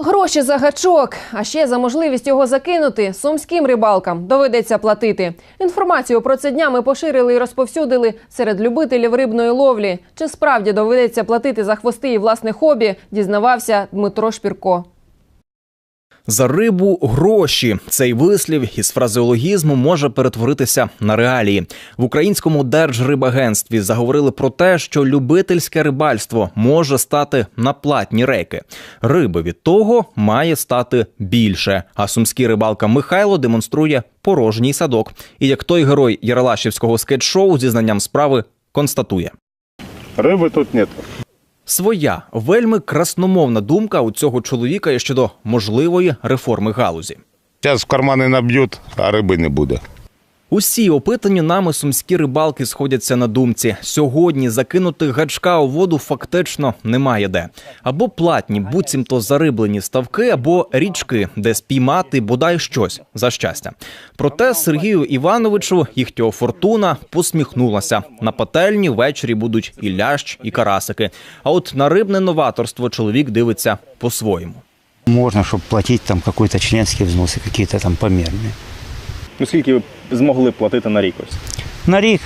Гроші за гачок, а ще за можливість його закинути сумським рибалкам доведеться платити. Інформацію про це днями поширили і розповсюдили серед любителів рибної ловлі. Чи справді доведеться платити за хвости і власне хобі, дізнавався Дмитро Шпірко. За рибу гроші. Цей вислів із фразеологізму може перетворитися на реалії. В українському держрибагентстві заговорили про те, що любительське рибальство може стати на платні рейки. Риби від того має стати більше. А сумський рибалка Михайло демонструє порожній садок. І як той герой Яралашівського скетч-шоу зі знанням справи констатує. Риби тут нет. Своя вельми красномовна думка у цього чоловіка є щодо можливої реформи галузі. Зараз в кармани наб'ють, а риби не буде. Усі опитані нами сумські рибалки сходяться на думці. Сьогодні закинути гачка у воду фактично немає де. Або платні, буцімто зариблені ставки, або річки, де спіймати бодай щось за щастя. Проте Сергію Івановичу їхнього фортуна посміхнулася. На пательні ввечері будуть і лящ, і карасики. А от на рибне новаторство чоловік дивиться по-своєму. Можно, чтобы платить там какой-то членские взносы, какие-то там померные. Ну скільки ви змогли платити на рік ось? На рік,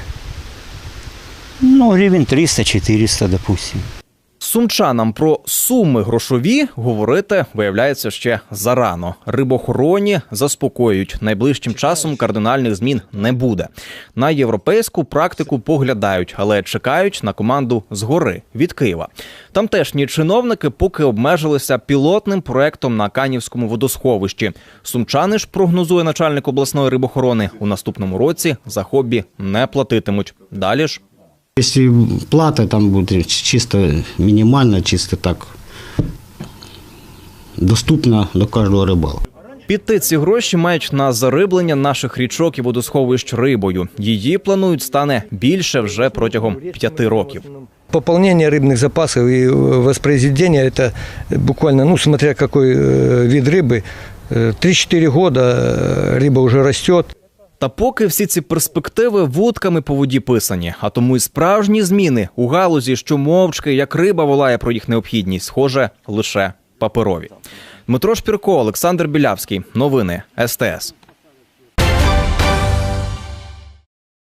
ну, гривень 300-400, допустим. Сумчанам про суми грошові говорити виявляється ще зарано. Рибохороні заспокоюють найближчим часом кардинальних змін не буде. На європейську практику поглядають, але чекають на команду згори від Києва. Тамтешні чиновники поки обмежилися пілотним проектом на Канівському водосховищі. Сумчани ж прогнозує начальник обласної рибохорони у наступному році за хобі не платитимуть. Далі ж Если плата там будет чисто минимально, чисто так доступна до каждого рыбалка. Піти ці гроші мають на зариблення наших річок і водосховищ рибою. Її планують стане більше вже протягом п'яти років. Пополнение рыбных запасов и воспроизведение это буквально, ну смотря какой э, вид рыбы, э, 3-4 года э, рыба уже растет. Та поки всі ці перспективи вудками по воді писані, а тому й справжні зміни у галузі, що мовчки, як риба волає про їх необхідність, схоже лише паперові. Дмитро Шпірко, Олександр Білявський. Новини СТС.